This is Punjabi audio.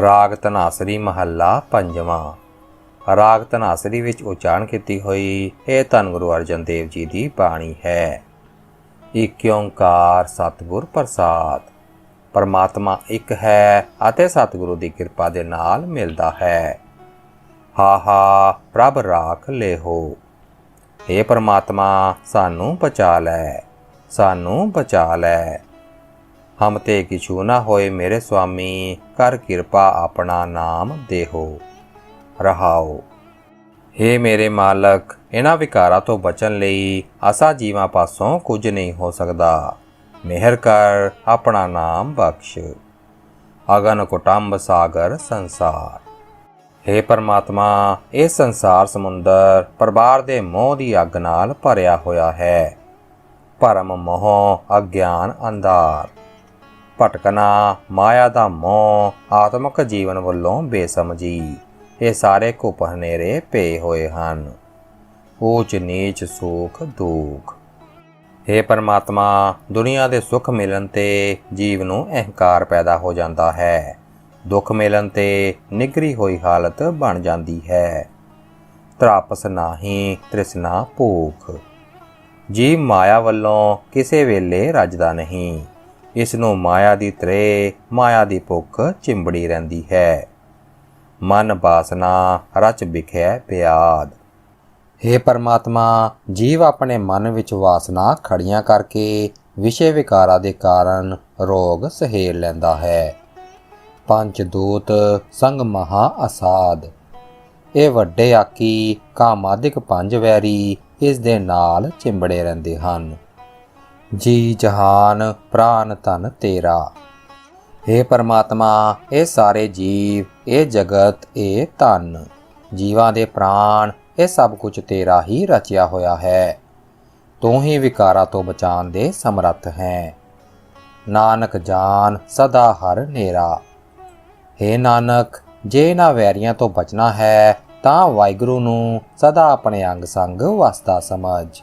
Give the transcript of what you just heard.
ਰਾਗ ਧਨਾਸਰੀ ਮਹੱਲਾ ਪੰਜਵਾਂ। ਰਾਗ ਧਨਾਸਰੀ ਵਿੱਚ ਉਚਾਰਨ ਕੀਤੀ ਹੋਈ ਇਹ ਧੰਨ ਗੁਰੂ ਅਰਜਨ ਦੇਵ ਜੀ ਦੀ ਬਾਣੀ ਹੈ। ਏਕ ਓੰਕਾਰ ਸਤਿਗੁਰ ਪ੍ਰਸਾਦ। ਪਰਮਾਤਮਾ ਇੱਕ ਹੈ ਅਤੇ ਸਤਿਗੁਰੂ ਦੀ ਕਿਰਪਾ ਦੇ ਨਾਲ ਮਿਲਦਾ ਹੈ। ਹਾ ਹਾ, ਪ੍ਰਭ ਰਾਖ ਲੇਹੋ। हे ਪਰਮਾਤਮਾ, ਸਾਨੂੰ ਬਚਾ ਲੈ। ਸਾਨੂੰ ਬਚਾ ਲੈ। ਹਮ ਤੇ ਕਿਛੂ ਨਾ ਹੋਏ ਮੇਰੇ ਸੁਆਮੀ, ਕਰ ਕਿਰਪਾ ਆਪਣਾ ਨਾਮ ਦੇਹੋ, ਰਹਾਓ। हे ਮੇਰੇ ਮਾਲਕ, ਇਹਨਾਂ ਵਿਕਾਰਾਂ ਤੋਂ ਬਚਣ ਲਈ ਅਸਾ ਜੀਵਾਂ ਪਾਸੋਂ ਕੁਝ ਨਹੀਂ ਹੋ ਸਕਦਾ। ਮਿਹਰ ਕਰ, ਆਪਣਾ ਨਾਮ ਬਖਸ਼। ਅਗਨ ਕੁਟੰਬ ਸਾਗਰ ਸੰਸਾਰ। हे ਪਰਮਾਤਮਾ, ਇਹ ਸੰਸਾਰ ਸਮੁੰਦਰ ਪਰਬਾਰ ਦੇ ਮੋਹ ਦੀ ਅੱਗ ਨਾਲ ਭਰਿਆ ਹੋਇਆ ਹੈ। ਭਰਮ ਮੋਹ ਅਗਿਆਨ ਅੰਧਾਰ। ਭਟਕਣਾ, ਮਾਇਆ ਦਾ ਮੋਹ ਆਤਮਿਕ ਜੀਵਨ ਵੱਲੋਂ ਬੇਸਮਝੀ ਇਹ ਸਾਰੇ ਘੁਪ ਹਨੇਰੇ ਪਏ ਹੋਏ ਹਨ। ਊਚ ਨੀਚ ਸੁਖ ਦੁਖ। हे ਪਰਮਾਤਮਾ, ਦੁਨੀਆ ਦੇ ਸੁੱਖ ਮਿਲਣ ਤੇ ਜੀਵ ਨੂੰ ਅਹੰਕਾਰ ਪੈਦਾ ਹੋ ਜਾਂਦਾ ਹੈ। ਦੁੱਖ ਮਿਲਣ ਤੇ ਨਿਗਰੀ ਹੋਈ ਹਾਲਤ ਬਣ ਜਾਂਦੀ ਹੈ। ਤਰਾਪਸ ਨਾਹੀ, ਤ੍ਰਿਸ਼ਨਾ ਭੂਖ। ਜੀਵ ਮਾਇਆ ਵੱਲੋਂ ਕਿਸੇ ਵੇਲੇ ਰੱਜਦਾ ਨਹੀਂ। ਇਸ ਨੂੰ ਮਾਇਆ ਦੀ ਤ੍ਰੇ, ਮਾਇਆ ਦੀ ਭੁੱਖ ਚਿੰਬੜੀ ਰਹਿੰਦੀ ਹੈ। ਮਨ ਬਾਸਨਾ, ਰਚ ਵਿਖਿਆ ਪਿਆਦ। हे ਪਰਮਾਤਮਾ, ਜੀਵ ਆਪਣੇ ਮਨ ਵਿੱਚ ਵਾਸਨਾ ਖੜੀਆਂ ਕਰਕੇ ਵਿਸ਼ੇ ਵਿਕਾਰਾਂ ਦੇ ਕਾਰਨ ਰੋਗ ਸਹੇਲ ਲੈਂਦਾ ਹੈ। ਪੰਜ ਦੂਤ, ਸੰਗ ਮਹਾ ਅਸਾਦ। ਇਹ ਵੱਡੇ ਆਕੀ ਕਾਮਾਦਿਕ ਪੰਜ ਵੈਰੀ ਇਸ ਦੇ ਨਾਲ ਚਿੰਬੜੇ ਰਹਿੰਦੇ ਹਨ। ਜੀ ਜਹਾਨ ਪ੍ਰਾਨ ਤਨ ਤੇਰਾ। हे ਪਰਮਾਤਮਾ, ਇਹ ਸਾਰੇ ਜੀਵ, ਇਹ ਜਗਤ, ਇਹ ਧਨ। ਜੀਵਾਂ ਦੇ ਪ੍ਰਾਣ, ਇਹ ਸਭ ਕੁਝ ਤੇਰਾ ਹੀ ਰਚਿਆ ਹੋਇਆ ਹੈ। ਤੂੰ ਹੀ ਵਿਕਾਰਾਂ ਤੋਂ ਬਚਾਉਣ ਦੇ ਸਮਰੱਥ ਹੈ। ਨਾਨਕ ਜਾਨ ਸਦਾ ਹਰ ਨੇਰਾ। हे ਨਾਨਕ, ਜੇ ਇਹਨਾਂ ਵੈਰੀਆਂ ਤੋਂ ਬਚਣਾ ਹੈ, ਤਾਂ ਵਾਹਿਗੁਰੂ ਨੂੰ ਸਦਾ ਆਪਣੇ ਅੰਗ ਸੰਗ ਵਸਦਾ ਸਮਝ।